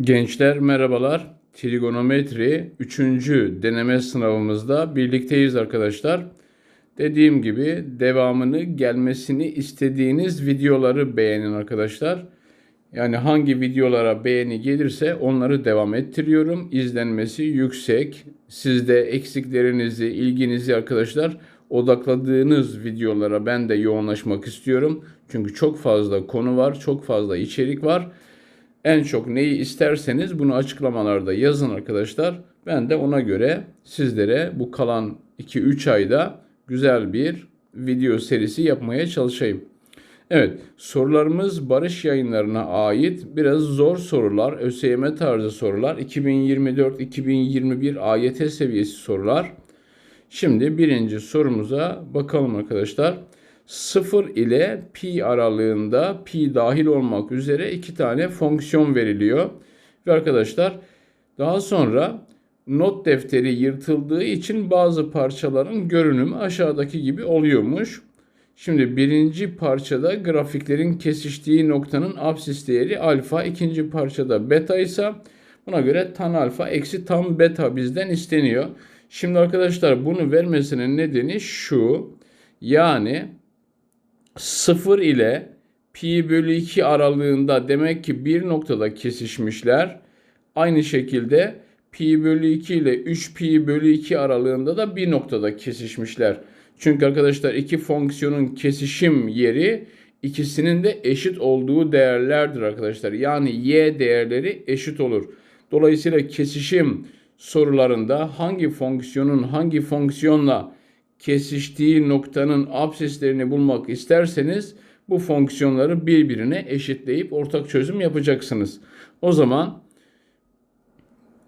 Gençler merhabalar. Trigonometri 3. deneme sınavımızda birlikteyiz arkadaşlar. Dediğim gibi devamını gelmesini istediğiniz videoları beğenin arkadaşlar. Yani hangi videolara beğeni gelirse onları devam ettiriyorum. İzlenmesi yüksek. Sizde eksiklerinizi, ilginizi arkadaşlar odakladığınız videolara ben de yoğunlaşmak istiyorum. Çünkü çok fazla konu var, çok fazla içerik var. En çok neyi isterseniz bunu açıklamalarda yazın arkadaşlar. Ben de ona göre sizlere bu kalan 2-3 ayda güzel bir video serisi yapmaya çalışayım. Evet, sorularımız Barış Yayınları'na ait biraz zor sorular, ÖSYM tarzı sorular, 2024-2021 AYT seviyesi sorular. Şimdi birinci sorumuza bakalım arkadaşlar. 0 ile pi aralığında pi dahil olmak üzere iki tane fonksiyon veriliyor. Ve arkadaşlar daha sonra not defteri yırtıldığı için bazı parçaların görünümü aşağıdaki gibi oluyormuş. Şimdi birinci parçada grafiklerin kesiştiği noktanın absis değeri alfa, ikinci parçada beta ise buna göre tan alfa eksi tan beta bizden isteniyor. Şimdi arkadaşlar bunu vermesinin nedeni şu. Yani 0 ile pi bölü 2 aralığında demek ki bir noktada kesişmişler. Aynı şekilde pi bölü 2 ile 3 pi bölü 2 aralığında da bir noktada kesişmişler. Çünkü arkadaşlar iki fonksiyonun kesişim yeri ikisinin de eşit olduğu değerlerdir arkadaşlar. Yani y değerleri eşit olur. Dolayısıyla kesişim sorularında hangi fonksiyonun hangi fonksiyonla kesiştiği noktanın absislerini bulmak isterseniz bu fonksiyonları birbirine eşitleyip ortak çözüm yapacaksınız. O zaman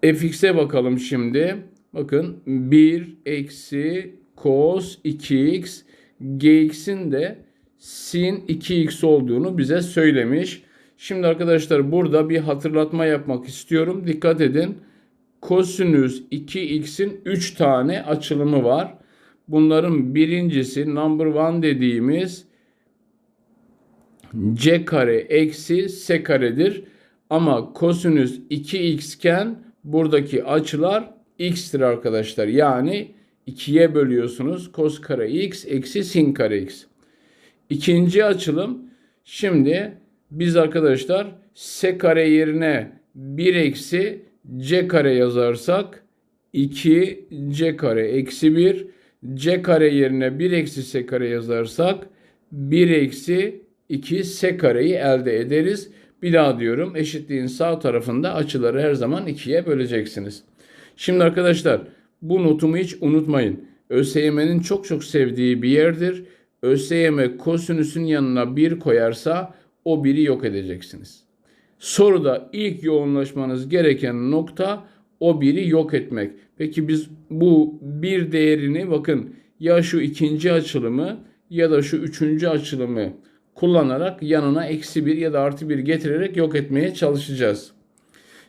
fx'e bakalım şimdi. Bakın 1 eksi cos 2x gx'in de sin 2x olduğunu bize söylemiş. Şimdi arkadaşlar burada bir hatırlatma yapmak istiyorum. Dikkat edin. Kosinüs 2x'in 3 tane açılımı var. Bunların birincisi number one dediğimiz c kare eksi s karedir. Ama kosinüs 2x iken buradaki açılar x'tir arkadaşlar. Yani 2'ye bölüyorsunuz. Kos kare x eksi sin kare x. İkinci açılım şimdi biz arkadaşlar s kare yerine 1 eksi c kare yazarsak 2 c kare eksi 1 c kare yerine 1 eksi s kare yazarsak 1 eksi 2 s kareyi elde ederiz. Bir daha diyorum eşitliğin sağ tarafında açıları her zaman 2'ye böleceksiniz. Şimdi arkadaşlar bu notumu hiç unutmayın. ÖSYM'nin çok çok sevdiği bir yerdir. ÖSYM kosinüsün yanına 1 koyarsa o 1'i yok edeceksiniz. Soruda ilk yoğunlaşmanız gereken nokta o biri yok etmek. Peki biz bu bir değerini bakın ya şu ikinci açılımı ya da şu üçüncü açılımı kullanarak yanına eksi bir ya da artı bir getirerek yok etmeye çalışacağız.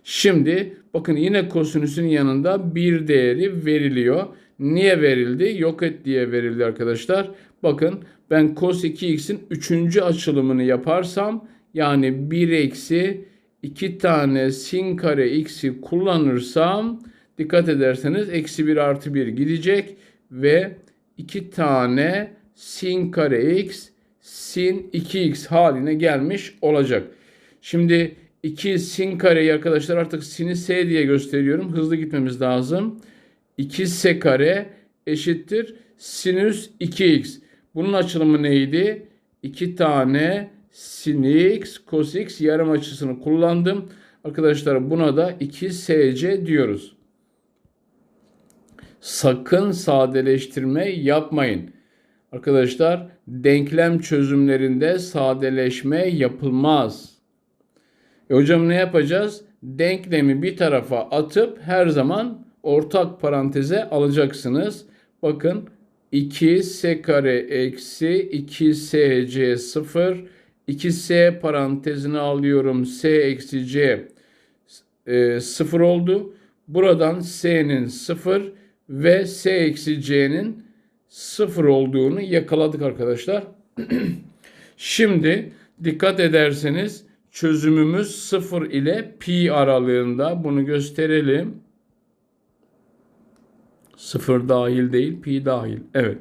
Şimdi bakın yine kosinüsün yanında bir değeri veriliyor. Niye verildi? Yok et diye verildi arkadaşlar. Bakın ben cos 2x'in üçüncü açılımını yaparsam yani 1 eksi 2 tane sin kare x'i kullanırsam dikkat ederseniz eksi 1 artı 1 gidecek ve 2 tane sin kare x sin 2x haline gelmiş olacak. Şimdi 2 sin kareyi arkadaşlar artık sini s diye gösteriyorum. Hızlı gitmemiz lazım. 2 s kare eşittir sinüs 2x. Bunun açılımı neydi? 2 tane sin x cos x yarım açısını kullandım. Arkadaşlar buna da 2sc diyoruz. Sakın sadeleştirme yapmayın. Arkadaşlar denklem çözümlerinde sadeleşme yapılmaz. E hocam ne yapacağız? Denklemi bir tarafa atıp her zaman ortak paranteze alacaksınız. Bakın 2s kare eksi 2sc 0 2s parantezine alıyorum s eksi c e, 0 oldu. Buradan s'nin 0 ve s eksi c'nin 0 olduğunu yakaladık arkadaşlar. Şimdi dikkat ederseniz çözümümüz 0 ile pi aralığında. Bunu gösterelim. 0 dahil değil, pi dahil. Evet.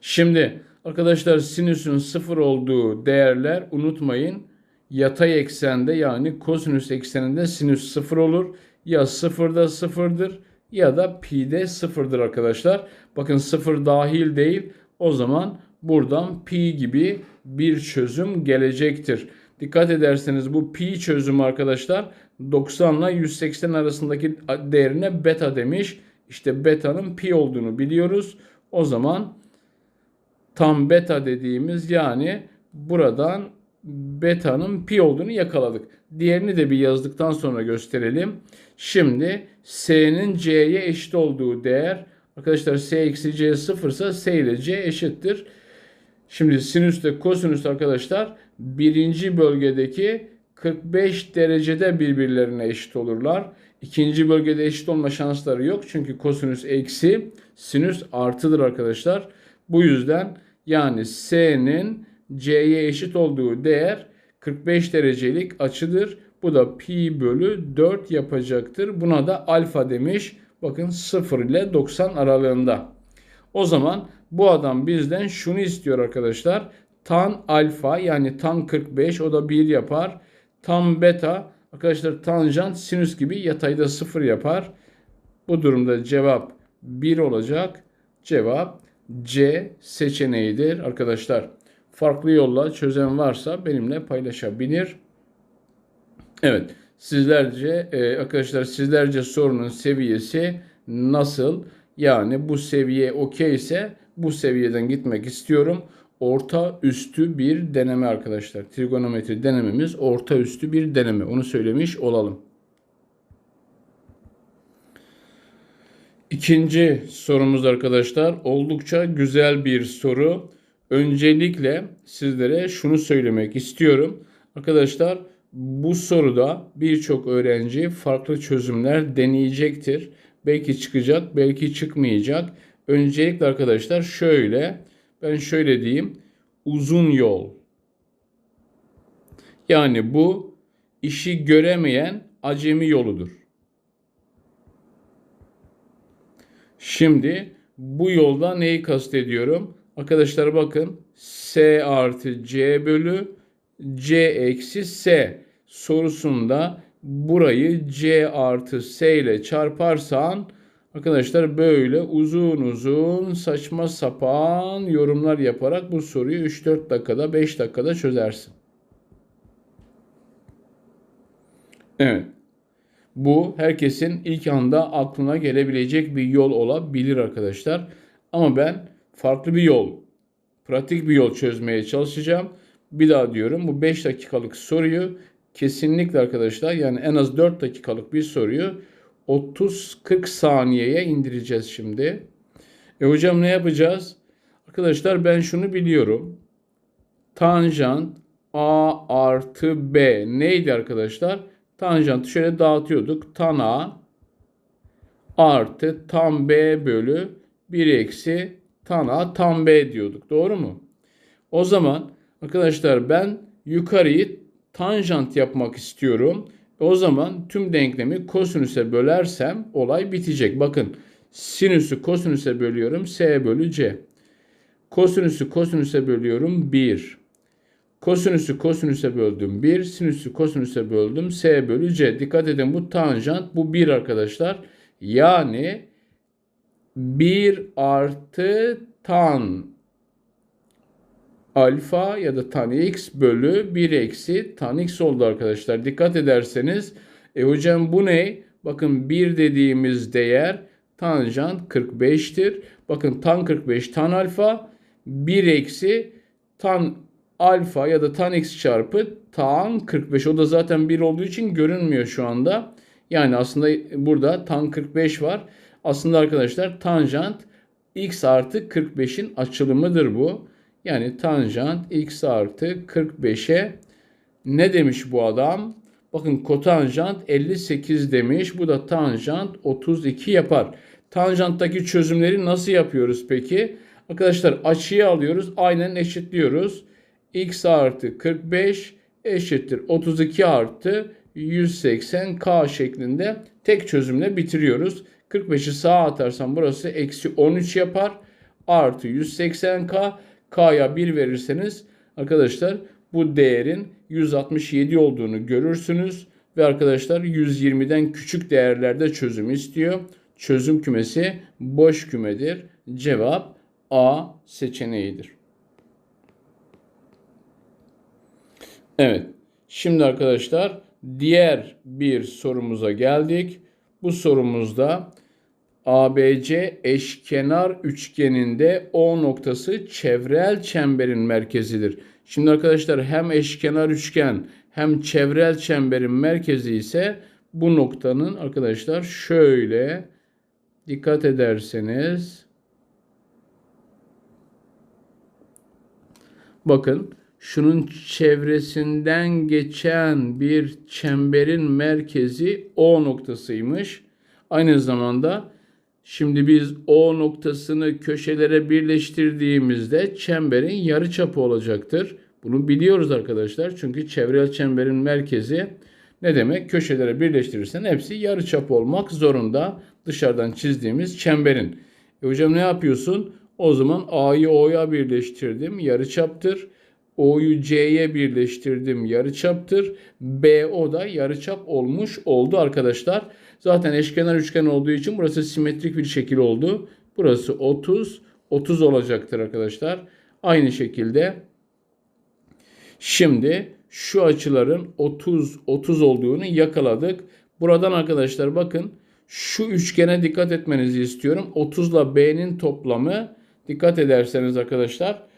Şimdi arkadaşlar sinüsün 0 olduğu değerler unutmayın. Yatay eksende yani kosinüs ekseninde sinüs 0 olur. Ya 0'da 0'dır ya da pi'de 0'dır arkadaşlar. Bakın 0 dahil değil. O zaman buradan pi gibi bir çözüm gelecektir. Dikkat ederseniz bu pi çözümü arkadaşlar 90 ile 180 arasındaki değerine beta demiş. İşte beta'nın pi olduğunu biliyoruz. O zaman tam beta dediğimiz yani buradan beta'nın pi olduğunu yakaladık. Diğerini de bir yazdıktan sonra gösterelim. Şimdi s'nin c'ye eşit olduğu değer arkadaşlar s eksi c sıfırsa s ile c eşittir. Şimdi sinüs de kosinüs arkadaşlar birinci bölgedeki 45 derecede birbirlerine eşit olurlar. İkinci bölgede eşit olma şansları yok. Çünkü kosinüs eksi sinüs artıdır arkadaşlar. Bu yüzden yani s'nin c'ye eşit olduğu değer 45 derecelik açıdır. Bu da pi bölü 4 yapacaktır. Buna da alfa demiş. Bakın 0 ile 90 aralığında. O zaman bu adam bizden şunu istiyor arkadaşlar. Tan alfa yani tan 45 o da 1 yapar. Tan beta arkadaşlar tanjant sinüs gibi yatayda 0 yapar. Bu durumda cevap 1 olacak. Cevap C seçeneğidir arkadaşlar. Farklı yolla çözen varsa benimle paylaşabilir. Evet sizlerce e, arkadaşlar sizlerce sorunun seviyesi nasıl? Yani bu seviye okey ise bu seviyeden gitmek istiyorum. Orta üstü bir deneme arkadaşlar. Trigonometri denememiz orta üstü bir deneme. Onu söylemiş olalım. İkinci sorumuz arkadaşlar oldukça güzel bir soru. Öncelikle sizlere şunu söylemek istiyorum. Arkadaşlar bu soruda birçok öğrenci farklı çözümler deneyecektir. Belki çıkacak, belki çıkmayacak. Öncelikle arkadaşlar şöyle, ben şöyle diyeyim. Uzun yol. Yani bu işi göremeyen acemi yoludur. Şimdi bu yolda neyi kastediyorum? Arkadaşlar bakın S artı C bölü C eksi S sorusunda burayı C artı S ile çarparsan arkadaşlar böyle uzun uzun saçma sapan yorumlar yaparak bu soruyu 3-4 dakikada 5 dakikada çözersin. Evet. Bu herkesin ilk anda aklına gelebilecek bir yol olabilir arkadaşlar. Ama ben farklı bir yol, pratik bir yol çözmeye çalışacağım. Bir daha diyorum bu 5 dakikalık soruyu kesinlikle arkadaşlar yani en az 4 dakikalık bir soruyu 30-40 saniyeye indireceğiz şimdi. E hocam ne yapacağız? Arkadaşlar ben şunu biliyorum. Tanjant A artı B neydi arkadaşlar? Tanjantı şöyle dağıtıyorduk. Tan A artı tan B bölü 1 eksi tan A tan B diyorduk. Doğru mu? O zaman arkadaşlar ben yukarıyı tanjant yapmak istiyorum. O zaman tüm denklemi kosinüse bölersem olay bitecek. Bakın sinüsü kosinüse bölüyorum. S bölü C. Kosinüsü kosinüse bölüyorum. 1. Kosinüsü kosinüse böldüm 1. Sinüsü kosinüse böldüm S bölü C. Dikkat edin bu tanjant bu 1 arkadaşlar. Yani 1 artı tan alfa ya da tan x bölü 1 eksi tan x oldu arkadaşlar. Dikkat ederseniz e hocam bu ne? Bakın 1 dediğimiz değer tanjant 45'tir. Bakın tan 45 tan alfa 1 eksi tan alfa ya da tan x çarpı tan 45. O da zaten 1 olduğu için görünmüyor şu anda. Yani aslında burada tan 45 var. Aslında arkadaşlar tanjant x artı 45'in açılımıdır bu. Yani tanjant x artı 45'e ne demiş bu adam? Bakın kotanjant 58 demiş. Bu da tanjant 32 yapar. Tanjanttaki çözümleri nasıl yapıyoruz peki? Arkadaşlar açıyı alıyoruz. Aynen eşitliyoruz. X artı 45 eşittir 32 artı 180k şeklinde tek çözümle bitiriyoruz. 45'i sağa atarsam burası eksi 13 yapar. Artı 180k. K'ya 1 verirseniz arkadaşlar bu değerin 167 olduğunu görürsünüz. Ve arkadaşlar 120'den küçük değerlerde çözüm istiyor. Çözüm kümesi boş kümedir. Cevap A seçeneğidir. Evet. Şimdi arkadaşlar diğer bir sorumuza geldik. Bu sorumuzda ABC eşkenar üçgeninde O noktası çevrel çemberin merkezidir. Şimdi arkadaşlar hem eşkenar üçgen hem çevrel çemberin merkezi ise bu noktanın arkadaşlar şöyle dikkat ederseniz bakın şunun çevresinden geçen bir çemberin merkezi O noktasıymış. Aynı zamanda şimdi biz O noktasını köşelere birleştirdiğimizde çemberin yarıçapı olacaktır. Bunu biliyoruz arkadaşlar. Çünkü çevrel çemberin merkezi ne demek? Köşelere birleştirirsen hepsi yarıçap olmak zorunda. Dışarıdan çizdiğimiz çemberin. E hocam ne yapıyorsun? O zaman A'yı O'ya birleştirdim. Yarıçaptır. O'yu C'ye birleştirdim yarıçaptır. BO da yarıçap olmuş oldu arkadaşlar. Zaten eşkenar üçgen olduğu için burası simetrik bir şekil oldu. Burası 30, 30 olacaktır arkadaşlar. Aynı şekilde şimdi şu açıların 30, 30 olduğunu yakaladık. Buradan arkadaşlar bakın şu üçgene dikkat etmenizi istiyorum. 30 ile B'nin toplamı dikkat ederseniz arkadaşlar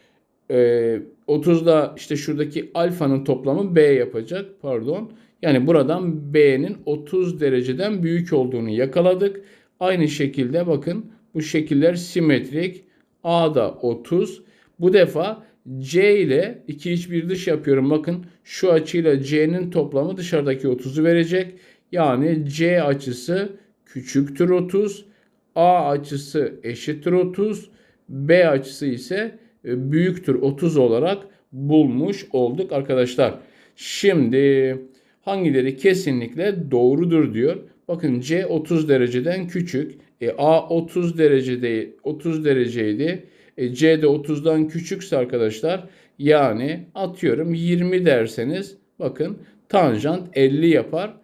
30'da ee, işte şuradaki alfanın toplamı B yapacak. Pardon. Yani buradan B'nin 30 dereceden büyük olduğunu yakaladık. Aynı şekilde bakın bu şekiller simetrik. A da 30. Bu defa C ile iki iç bir dış yapıyorum. Bakın şu açıyla C'nin toplamı dışarıdaki 30'u verecek. Yani C açısı küçüktür 30. A açısı eşittir 30. B açısı ise e, büyüktür 30 olarak bulmuş olduk arkadaşlar. Şimdi hangileri kesinlikle doğrudur diyor. Bakın C 30 dereceden küçük. E, A 30 derecede 30 dereceydi. E, C de 30'dan küçükse arkadaşlar yani atıyorum 20 derseniz bakın tanjant 50 yapar.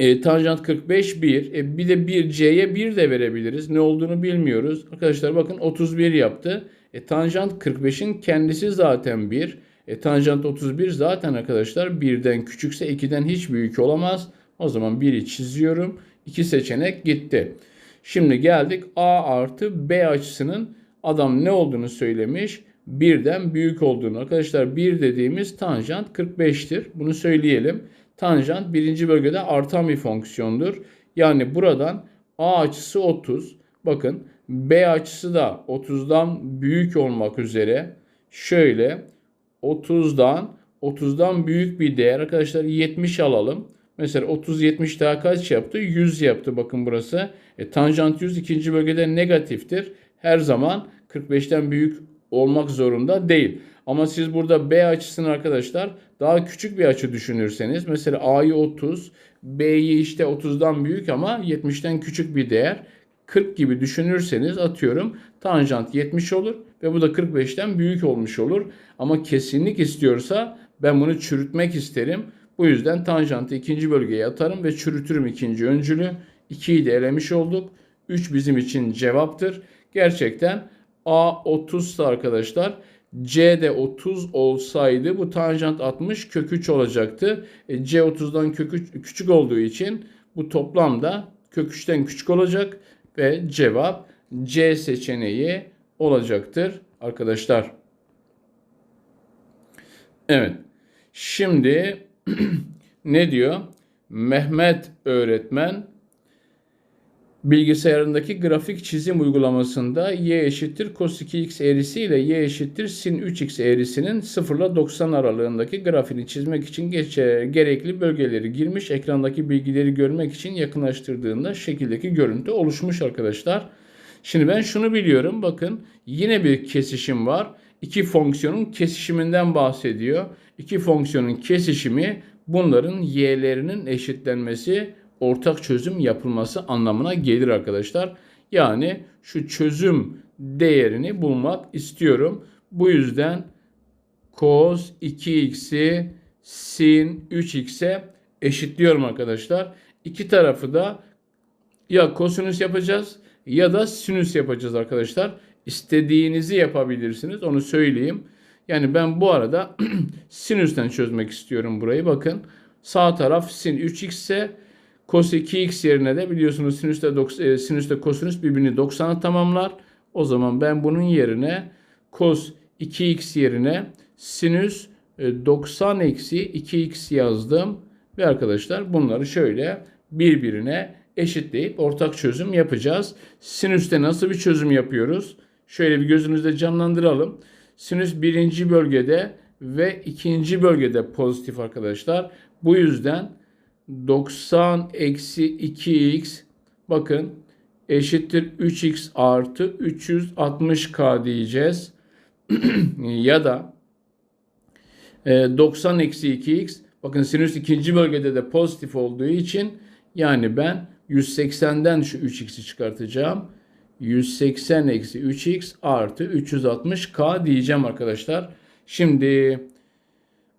E, tanjant 45 1. E, bir de 1 C'ye 1 de verebiliriz. Ne olduğunu bilmiyoruz. Arkadaşlar bakın 31 yaptı. E, tanjant 45'in kendisi zaten 1. E, tanjant 31 zaten arkadaşlar 1'den küçükse 2'den hiç büyük olamaz. O zaman 1'i çiziyorum. 2 seçenek gitti. Şimdi geldik A artı B açısının adam ne olduğunu söylemiş. 1'den büyük olduğunu. Arkadaşlar 1 dediğimiz tanjant 45'tir. Bunu söyleyelim. Tanjant birinci bölgede artan bir fonksiyondur. Yani buradan A açısı 30. Bakın B açısı da 30'dan büyük olmak üzere şöyle 30'dan 30'dan büyük bir değer arkadaşlar 70 alalım. Mesela 30 70 daha kaç yaptı? 100 yaptı bakın burası. E, tanjant 100 ikinci bölgede negatiftir. Her zaman 45'ten büyük olmak zorunda değil. Ama siz burada B açısını arkadaşlar daha küçük bir açı düşünürseniz mesela A'yı 30, B'yi işte 30'dan büyük ama 70'ten küçük bir değer 40 gibi düşünürseniz atıyorum tanjant 70 olur ve bu da 45'ten büyük olmuş olur. Ama kesinlik istiyorsa ben bunu çürütmek isterim. Bu yüzden tanjantı ikinci bölgeye atarım ve çürütürüm ikinci öncülü. 2'yi de elemiş olduk. 3 bizim için cevaptır. Gerçekten A 30 arkadaşlar C de 30 olsaydı bu tanjant 60 kök 3 olacaktı. E, C 30'dan kök 3 küçük olduğu için bu toplam da kök 3'ten küçük olacak ve cevap C seçeneği olacaktır arkadaşlar. Evet. Şimdi ne diyor? Mehmet öğretmen bilgisayarındaki grafik çizim uygulamasında y eşittir cos 2x eğrisi ile y eşittir sin 3x eğrisinin 0 ile 90 aralığındaki grafiğini çizmek için geçe, gerekli bölgeleri girmiş. Ekrandaki bilgileri görmek için yakınlaştırdığında şekildeki görüntü oluşmuş arkadaşlar. Şimdi ben şunu biliyorum. Bakın yine bir kesişim var. iki fonksiyonun kesişiminden bahsediyor. İki fonksiyonun kesişimi bunların y'lerinin eşitlenmesi, ortak çözüm yapılması anlamına gelir arkadaşlar. Yani şu çözüm değerini bulmak istiyorum. Bu yüzden cos 2x'i sin 3x'e eşitliyorum arkadaşlar. İki tarafı da ya kosinüs yapacağız ya da sinüs yapacağız arkadaşlar. İstediğinizi yapabilirsiniz. Onu söyleyeyim. Yani ben bu arada sinüsten çözmek istiyorum burayı. Bakın sağ taraf sin 3x ise cos 2x yerine de biliyorsunuz sinüsle, e, sinüsle kosinüs birbirini 90'a tamamlar. O zaman ben bunun yerine cos 2x yerine sinüs 90 e, eksi 2x yazdım. Ve arkadaşlar bunları şöyle birbirine eşitleyip ortak çözüm yapacağız. Sinüste nasıl bir çözüm yapıyoruz? Şöyle bir gözünüzde canlandıralım. Sinüs birinci bölgede ve ikinci bölgede pozitif arkadaşlar. Bu yüzden 90 eksi 2x bakın eşittir 3x artı 360k diyeceğiz. ya da 90 e, eksi 2x bakın sinüs ikinci bölgede de pozitif olduğu için yani ben 180'den şu 3x'i çıkartacağım. 180 eksi 3x artı 360k diyeceğim arkadaşlar. Şimdi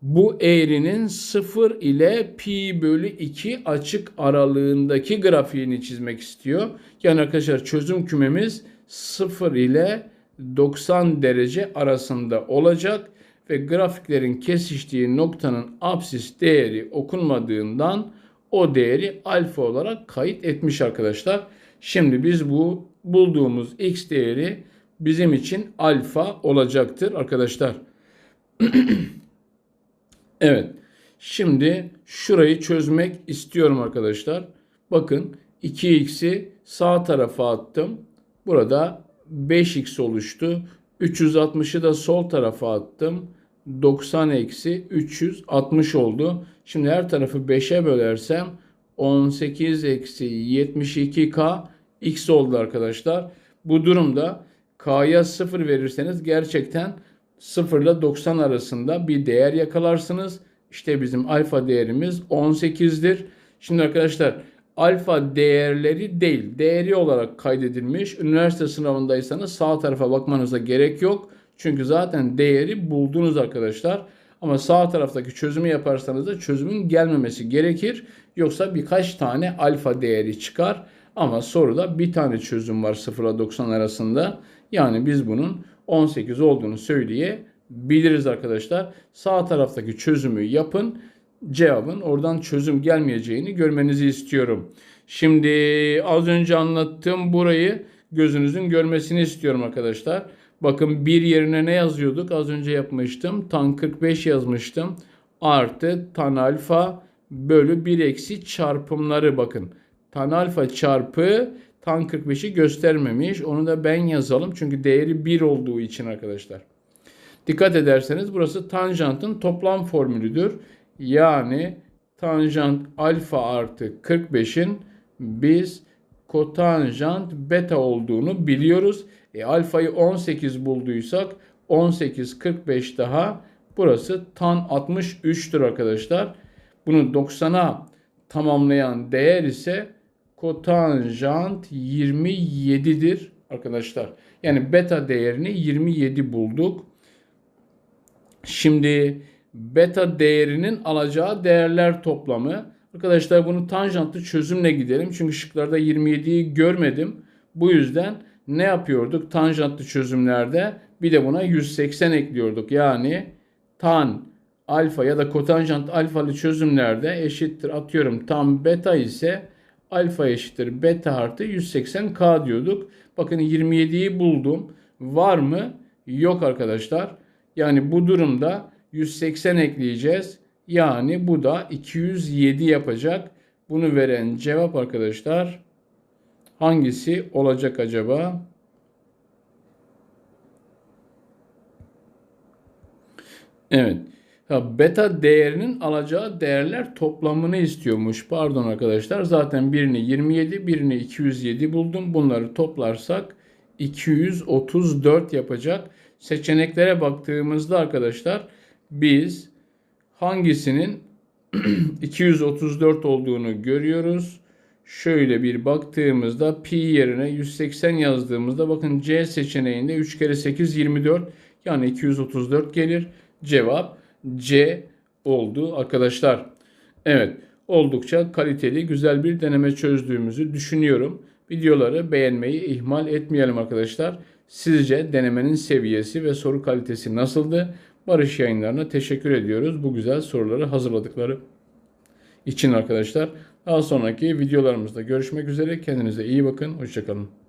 bu eğrinin 0 ile pi bölü 2 açık aralığındaki grafiğini çizmek istiyor. Yani arkadaşlar çözüm kümemiz 0 ile 90 derece arasında olacak ve grafiklerin kesiştiği noktanın absis değeri okunmadığından o değeri alfa olarak kayıt etmiş arkadaşlar. Şimdi biz bu bulduğumuz x değeri bizim için alfa olacaktır arkadaşlar. evet. Şimdi şurayı çözmek istiyorum arkadaşlar. Bakın 2x'i sağ tarafa attım. Burada 5x oluştu. 360'ı da sol tarafa attım. 90 eksi 360 oldu. Şimdi her tarafı 5'e bölersem 18 eksi 72k x oldu arkadaşlar. Bu durumda k'ya 0 verirseniz gerçekten 0 ile 90 arasında bir değer yakalarsınız. İşte bizim alfa değerimiz 18'dir. Şimdi arkadaşlar alfa değerleri değil, değeri olarak kaydedilmiş. Üniversite sınavındaysanız sağ tarafa bakmanıza gerek yok. Çünkü zaten değeri buldunuz arkadaşlar. Ama sağ taraftaki çözümü yaparsanız da çözümün gelmemesi gerekir. Yoksa birkaç tane alfa değeri çıkar. Ama soruda bir tane çözüm var 0 ile 90 arasında. Yani biz bunun 18 olduğunu söyleyebiliriz arkadaşlar. Sağ taraftaki çözümü yapın. Cevabın oradan çözüm gelmeyeceğini görmenizi istiyorum. Şimdi az önce anlattığım burayı gözünüzün görmesini istiyorum arkadaşlar. Bakın bir yerine ne yazıyorduk? Az önce yapmıştım. Tan 45 yazmıştım. Artı tan alfa bölü 1 eksi çarpımları bakın. Tan alfa çarpı tan 45'i göstermemiş. Onu da ben yazalım. Çünkü değeri 1 olduğu için arkadaşlar. Dikkat ederseniz burası tanjantın toplam formülüdür. Yani tanjant alfa artı 45'in biz kotanjant beta olduğunu biliyoruz. E, alfayı 18 bulduysak 18 45 daha burası tan 63'tür arkadaşlar. Bunu 90'a tamamlayan değer ise kotanjant 27'dir arkadaşlar. Yani beta değerini 27 bulduk. Şimdi beta değerinin alacağı değerler toplamı. Arkadaşlar bunu tanjantlı çözümle gidelim. Çünkü şıklarda 27'yi görmedim. Bu yüzden ne yapıyorduk? Tanjantlı çözümlerde bir de buna 180 ekliyorduk. Yani tan alfa ya da kotanjant alfalı çözümlerde eşittir atıyorum tam beta ise alfa eşittir beta artı 180k diyorduk. Bakın 27'yi buldum. Var mı? Yok arkadaşlar. Yani bu durumda 180 ekleyeceğiz. Yani bu da 207 yapacak. Bunu veren cevap arkadaşlar hangisi olacak acaba? Evet. Beta değerinin alacağı değerler toplamını istiyormuş. Pardon arkadaşlar. Zaten birini 27, birini 207 buldum. Bunları toplarsak 234 yapacak. seçeneklere baktığımızda arkadaşlar biz hangisinin 234 olduğunu görüyoruz. Şöyle bir baktığımızda pi yerine 180 yazdığımızda bakın C seçeneğinde 3 kere 8 24 yani 234 gelir. Cevap C oldu arkadaşlar. Evet oldukça kaliteli güzel bir deneme çözdüğümüzü düşünüyorum. Videoları beğenmeyi ihmal etmeyelim arkadaşlar. Sizce denemenin seviyesi ve soru kalitesi nasıldı? Barış yayınlarına teşekkür ediyoruz bu güzel soruları hazırladıkları için arkadaşlar. Daha sonraki videolarımızda görüşmek üzere. Kendinize iyi bakın. Hoşçakalın.